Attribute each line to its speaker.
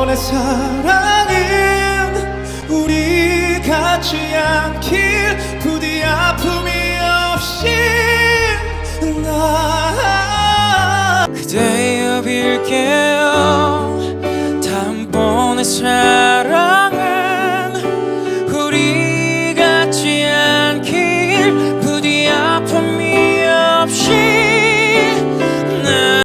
Speaker 1: 다음번에 사랑은 우리
Speaker 2: 가지 않길 부디 아픔이 없이 나
Speaker 3: 그대여 빌게요. 다음번에 사랑